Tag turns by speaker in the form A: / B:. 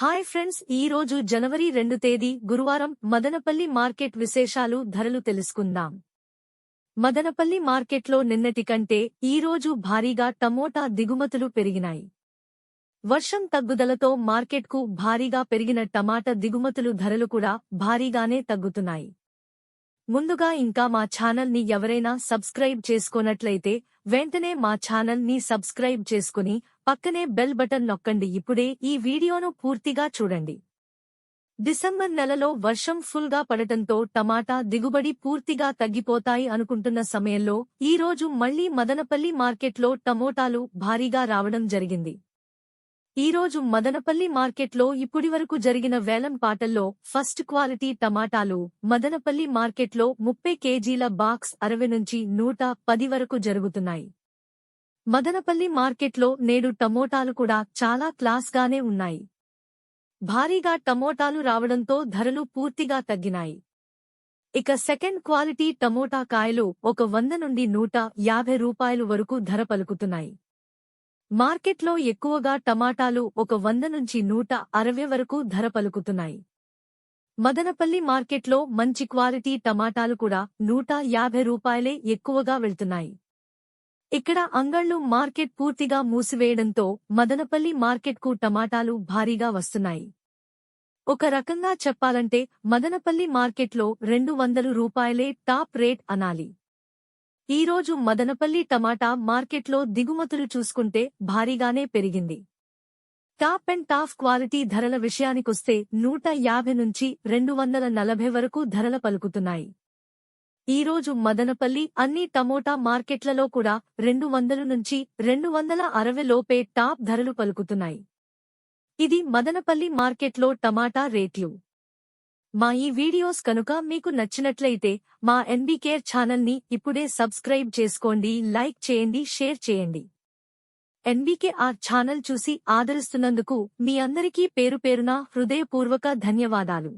A: Hi friends ఈ రోజు జనవరి రెండు తేదీ గురువారం మదనపల్లి మార్కెట్ విశేషాలు ధరలు తెలుసుకుందాం. మదనపల్లి మార్కెట్లో నిన్నటి కంటే ఈ రోజు భారీగా టమోటా దిగుమతులు పెరిగినాయి. వర్షం తగ్గుదలతో మార్కెట్కు భారీగా పెరిగిన టమాటా దిగుమతులు ధరలు కూడా భారీగానే తగ్గుతున్నాయి. ముందుగా ఇంకా మా ఛానల్ని ఎవరైనా సబ్స్క్రైబ్ చేసుకోనట్లయితే వెంటనే మా ఛానల్ని సబ్స్క్రైబ్ చేసుకుని పక్కనే బెల్ బటన్ నొక్కండి. ఇప్పుడే ఈ వీడియోను పూర్తిగా చూడండి. డిసెంబర్ నెలలో వర్షం ఫుల్గా పడటంతో టమాటా దిగుబడి పూర్తిగా తగ్గిపోతాయి అనుకుంటున్న సమయంలో ఈ రోజు మళ్ళీ మదనపల్లి మార్కెట్లో టమోటాలు భారీగా రావడం జరిగింది. ఈ రోజు మదనపల్లి మార్కెట్లో ఇప్పటివరకు జరిగిన వేలం పాటల్లో ఫస్ట్ క్వాలిటీ టమాటాలు. మదనపల్లి మార్కెట్లో ముప్పై కేజీల బాక్స్ అరవై నుంచి నూట పది వరకు జరుగుతున్నాయి. మదనపల్లి మార్కెట్లో నేడు టమోటాలు కూడా చాలా క్లాస్గానే ఉన్నాయి. భారీగా టమోటాలు రావడంతో ధరలు పూర్తిగా తగ్గినాయి. ఇక సెకండ్ క్వాలిటీ టమోటా కాయలు ఒక వంద నుండి నూట యాభై రూపాయలు వరకు ధర పలుకుతున్నాయి. మార్కెట్లో ఎక్కువగా టమాటాలు ఒక వంద నుంచి నూట అరవై వరకు ధర పలుకుతున్నాయి. మదనపల్లి మార్కెట్లో మంచి క్వాలిటీ టమాటాలు కూడా నూట యాభై రూపాయలే ఎక్కువగా వెళ్తున్నాయి. ఇక్కడ అంగళ్ళు మార్కెట్ పూర్తిగా మూసివేయడంతో మదనపల్లి మార్కెట్కు టమాటాలు భారీగా వస్తున్నాయి. ఒక రకంగా చెప్పాలంటే మదనపల్లి మార్కెట్లో రెండు వందలు రూపాయలే టాప్ రేట్ అనాలి. ఈరోజు మదనపల్లి టమాటా మార్కెట్లో దిగుమతులు చూసుకుంటే భారీగానే పెరిగింది. టాప్ అండ్ టాప్ క్వాలిటీ ధరల విషయానికొస్తే నూట యాభై నుంచి రెండు వందల నలభై వరకు ధరల పలుకుతున్నాయి. ఈరోజు మదనపల్లి అన్ని టమోటా మార్కెట్లలో కూడా రెండు వందల నుంచి రెండు వందల అరవై లోపే టాప్ ధరలు పలుకుతున్నాయి. ఇది మదనపల్లి మార్కెట్లో టమాటా రేట్లు. మా ఈ వీడియోస్ కనుక మీకు నచ్చినట్లయితే మా ఎన్బీకేర్ ఛానల్ని ఇప్పుడే సబ్స్క్రైబ్ చేసుకోండి లైక్ చేయండి షేర్ చేయండి. ఎన్బీకే ఆ ఛానల్ చూసి ఆదరిస్తున్నందుకు మీ అందరికీ పేరు పేరున హృదయపూర్వక ధన్యవాదాలు.